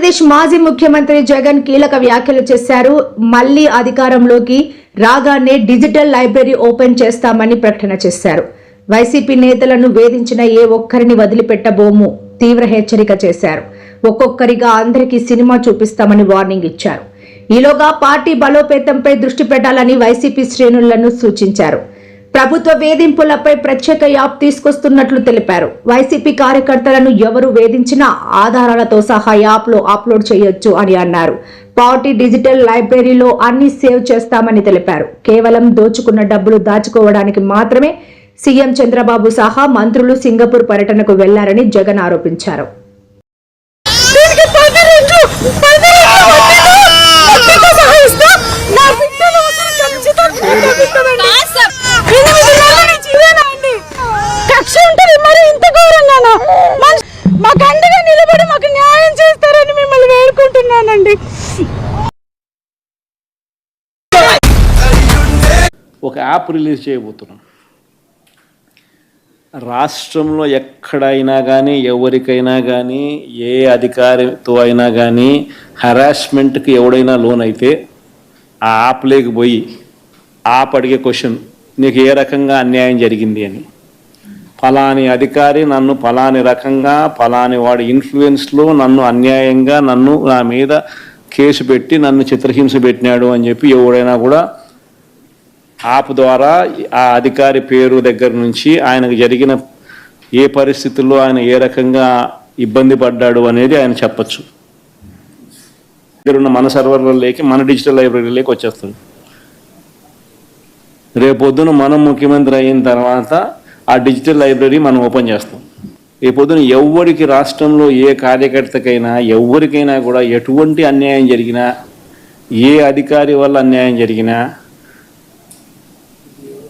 ఆంధ్రప్రదేశ్ మాజీ ముఖ్యమంత్రి జగన్ కీలక వ్యాఖ్యలు చేశారు. మళ్ళీ అధికారంలోకి రాగానే డిజిటల్ లైబ్రరీ ఓపెన్ చేస్తామని ప్రకటన చేశారు. వైసీపీ నేతలను వేధించిన ఏ ఒక్కరిని వదిలిపెట్టబోము? తీవ్ర హెచ్చరిక చేశారు. ఒక్కొక్కరిగా అందరికీ సినిమా చూపిస్తామని వార్నింగ్ ఇచ్చారు. ఈలోగా పార్టీ బలోపేతంపై దృష్టి పెట్టాలని వైసీపీ శ్రేణులను సూచించారు. ప్రభుత్వ వేధింపులపై ప్రత్యేక యాప్ తీసుకొస్తున్నట్లు తెలిపారు. వైసీపీ కార్యకర్తలను ఎవరు వేధించినా ఆధారాలతో సహా యాప్లో అప్లోడ్ చేయొచ్చు అని అన్నారు. పార్టీ డిజిటల్ లైబ్రరీలో అన్ని సేవ్ చేస్తామని తెలిపారు. కేవలం దోచుకున్న డబ్బులు దాచుకోవడానికి మాత్రమే సీఎం చంద్రబాబు సహా మంత్రులు సింగపూర్ పర్యటనకు వెళ్ళారని జగన్ ఆరోపించారు. వేడుకుంటున్నానండి ఒక యాప్ రిలీజ్ చేయబోతున్నాం. రాష్ట్రంలో ఎక్కడైనా కానీ ఎవరికైనా కానీ ఏ అధికారితో అయినా కానీ హరాస్మెంట్కి ఎవడైనా లోన్ అయితే ఆ యాప్లోకి పోయి యాప్ అడిగే క్వశ్చన్ నీకు ఏ రకంగా అన్యాయం జరిగింది అని. ఫలాని అధికారి నన్ను ఫలాని రకంగా ఫలాని వాడి ఇన్ఫ్లుయెన్స్లో నన్ను అన్యాయంగా నన్ను నా మీద కేసు పెట్టి నన్ను చిత్రహింస పెట్టినాడు అని చెప్పి ఎవడైనా కూడా యాప్ ద్వారా ఆ అధికారి పేరు దగ్గర నుంచి ఆయనకు జరిగిన ఏ పరిస్థితుల్లో ఆయన ఏ రకంగా ఇబ్బంది పడ్డాడు అనేది ఆయన చెప్పచ్చు. దగ్గర ఉన్న మన సర్వర్లలోకి మన డిజిటల్ లైబ్రరీలోకి వచ్చేస్తుంది. రేపొద్దున మనం ముఖ్యమంత్రి అయిన తర్వాత ఆ డిజిటల్ లైబ్రరీ మనం ఓపెన్ చేస్తాం. రేపొద్దున ఎవరికి రాష్ట్రంలో ఏ కార్యకర్తకైనా ఎవరికైనా కూడా ఎటువంటి అన్యాయం జరిగినా ఏ అధికారి వల్ల అన్యాయం జరిగినా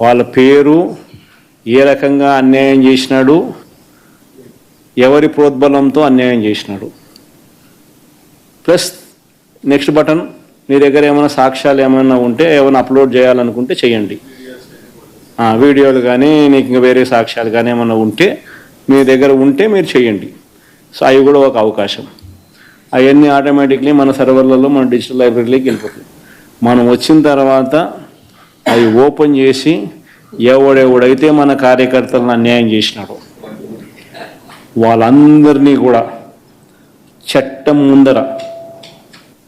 వాళ్ళ పేరు ఏ రకంగా అన్యాయం చేసినాడు ఎవరి ప్రోద్బలంతో అన్యాయం చేసినాడు. ప్లస్ నెక్స్ట్ బటన్ మీ దగ్గర ఏమైనా సాక్ష్యాలు ఏమైనా ఉంటే ఏమైనా అప్లోడ్ చేయాలనుకుంటే చేయండి. వీడియోలు కానీ నీకు ఇంకా వేరే సాక్ష్యాలు కానీ ఏమైనా ఉంటే మీ దగ్గర ఉంటే మీరు చేయండి. సో అవి కూడా ఒక అవకాశం. అవన్నీ ఆటోమేటిక్లీ మన సర్వర్లలో మన డిజిటల్ లైబ్రరీలోకి వెళ్ళిపోతుంది మనం వచ్చిన తర్వాత అవి ఓపెన్ చేసి ఎవడెవడైతే మన కార్యకర్తలను అన్యాయం చేసినాడో వాళ్ళందరినీ కూడా చట్టం ముందర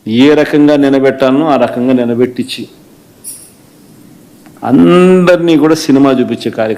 ఏ రకంగా నిలబెట్టానో ఆ రకంగా నిలబెట్టించి అందరినీ కూడా సినిమా చూపించే కార్యక్రమం